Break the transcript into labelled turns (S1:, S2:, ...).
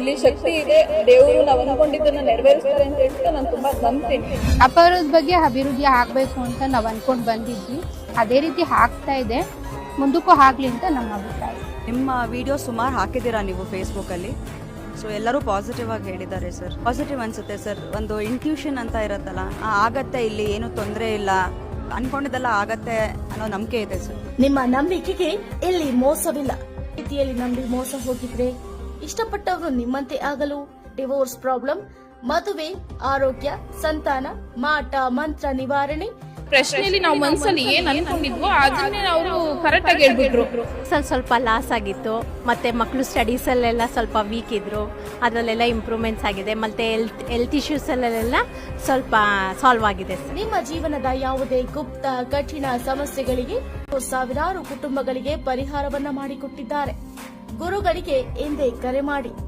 S1: ಇಲ್ಲಿ ಶಕ್ತಿ ಇದೆ ದೇವರು ನಾವು ಅನ್ಕೊಂಡಿದ್ದನ್ನ ನೆರವೇರಿಸ್ತಾರೆ ಅಂತ ಹೇಳ್ಬಿಟ್ಟು ನಾನು ತುಂಬಾ ನಂಬ್ತೀನಿ.
S2: ಅಪಾರದ ಬಗ್ಗೆ ಅಭಿವೃದ್ಧಿ ಆಗಬೇಕು ಅಂತ ನಾವು ಅನ್ಕೊಂಡು ಬಂದಿದ್ವಿ. ಅದೇ ರೀತಿ ಆಗ್ತಾ ಇದೆ. ಮುಂದಕ್ಕೂ ಆಗ್ಲಿ ಅಂತ ನಮ್ಮ ಅಭಿಪ್ರಾಯ.
S3: ನಿಮ್ಮ ವಿಡಿಯೋ ಸುಮಾರು ಹಾಕಿದ್ದೀರಾ ನೀವು ಫೇಸ್ಬುಕ್ಕಲ್ಲಿ ಸೊ ಎಲ್ಲರೂ ಪಾಸಿಟಿವ್ ಆಗಿ ಹೇಳಿದ್ದಾರೆ ಸರ್ ಪಾಸಿಟಿವ್ ಅನ್ಸುತ್ತೆ ಸರ್ ಒಂದು ಇಂಟ್ಯೂಷನ್ ಅಂತ ಇರುತ್ತಲ್ಲ ಆಗತ್ತೆ ಇಲ್ಲಿ ಏನು ತೊಂದರೆ ಇಲ್ಲ ಅನ್ಕೊಂಡಿದ್ದೆಲ್ಲ ಆಗತ್ತೆ ಅನ್ನೋ ನಂಬಿಕೆ ಇದೆ ಸರ್
S4: ನಿಮ್ಮ ನಂಬಿಕೆಗೆ ಇಲ್ಲಿ ಮೋಸವಿಲ್ಲ. ರೀತಿಯಲ್ಲಿ ನಂಬಿ ಮೋಸ ಹೋಗಿದ್ರೆ ಇಷ್ಟಪಟ್ಟವರು ನಿಮ್ಮಂತೆ ಆಗಲು ಡಿವೋರ್ಸ್ ಪ್ರಾಬ್ಲಮ್ ಮದುವೆ ಆರೋಗ್ಯ ಸಂತಾನ ಮಾಟ ಮಂತ್ರ ನಿವಾರಣೆ.
S1: ಪ್ರಶ್ನೆಯಲ್ಲಿ ನಾವು ಮನಸ್ಸಲ್ಲಿ ಏನ್ ಅನ್ಕೊಂಡಿದ್ವೋ ಅದನ್ನೇ ಅವರು ಕರೆಕ್ಟ್ ಆಗಿ ಹೇಳ್ಬಿಟ್ರು.
S5: ಸ್ವಲ್ಪ ಸ್ವಲ್ಪ ಲಾಸ್ ಆಗಿತ್ತು. ಮತ್ತೆ ಮಕ್ಕಳು ಸ್ಟಡೀಸ್ ಅಲ್ಲೆಲ್ಲ ಸ್ವಲ್ಪ ವೀಕ್ ಇದ್ರು. ಅದರಲ್ಲೆಲ್ಲ ಇಂಪ್ರೂವ್ಮೆಂಟ್ಸ್ ಆಗಿದೆ. ಮತ್ತೆ ಹೆಲ್ತ್ ಹೆಲ್ತ್ ಇಶ್ಯೂಸಲ್ಲೆಲ್ಲ ಸ್ವಲ್ಪ ಸಾಲ್ವ್ ಆಗಿದೆ
S4: ನಿಮ್ಮ ಜೀವನದ ಯಾವುದೇ ಗುಪ್ತ ಕಠಿಣ ಸಮಸ್ಯೆಗಳಿಗೆ ಸಾವಿರಾರು ಕುಟುಂಬಗಳಿಗೆ ಪರಿಹಾರವನ್ನ ಮಾಡಿಕೊಟ್ಟಿದ್ದಾರೆ. ಗುರುಗಳಿಗೆ ಎಂದೇ ಕರೆ ಮಾಡಿ.